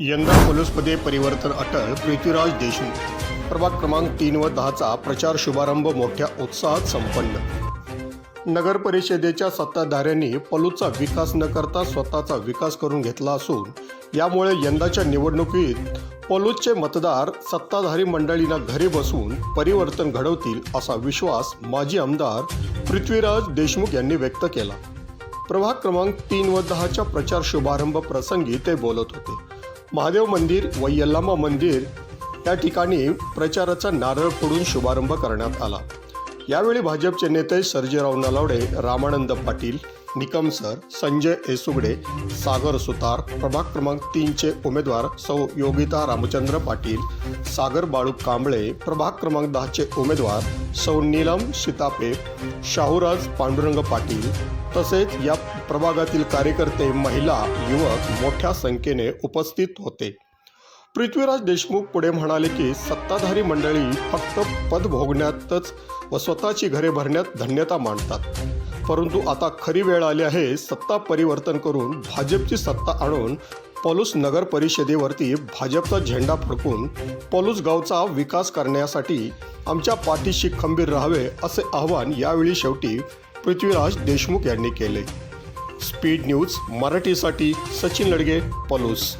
यंदा पोलीसमध्ये परिवर्तन अटळ पृथ्वीराज देशमुख. प्रभाग क्रमांक तीन व दहाचा प्रचार शुभारंभ मोठ्या उत्साहात संपन्न. नगर परिषदेच्या सत्ताधाऱ्यांनी पलूचा विकास न करता स्वतःचा विकास करून घेतला असून यामुळे यंदाच्या निवडणुकीत पलूसचे मतदार सत्ताधारी मंडळींना घरी बसून परिवर्तन घडवतील असा विश्वास माजी आमदार पृथ्वीराज देशमुख यांनी व्यक्त केला. प्रभाग क्रमांक तीन व दहाच्या प्रचार शुभारंभ प्रसंगी ते बोलत होते. महादेव मंदिर व यल्लामा मंदिर या ठिकाणी प्रचाराचा नारळ फोडून शुभारंभ करण्यात आला. यावेळी भाजपचे नेते सर्जेराव नलावडे रामानंद पाटील निकम सर संजय एसुगडे सागर सुतार प्रभाग क्रमांक तीनचे उमेदवार सौ योगिता रामचंद्र पाटील सागर बाळू कांबळे प्रभाग क्रमांक दहाचे उमेदवार सौ नीलम सीतापे शाहूराज पांडुरंग पाटील तसेच या प्रभागातील कार्यकर्ते महिला युवक मोठ्या संख्येने उपस्थित होते. पृथ्वीराज देशमुख पुढे म्हणाले की सत्ताधारी मंडळी फक्त पद भोगण्यातच व स्वतःची घरे भरण्यात धन्यता मानतात. परंतु आता खरी वेळ आली आहे सत्ता परिवर्तन करून भाजपची सत्ता आणून पलूस नगर परिषदेवरती भाजपचा झेंडा फडकून पलूस गावचा विकास करण्यासाठी आमच्या पाठीशी खंबीर राहावे असे आवाहन यावेळी शेवटी पृथ्वीराज देशमुख यांनी केले. स्पीड न्यूज मराठीसाठी सचिन लडगे पलूस.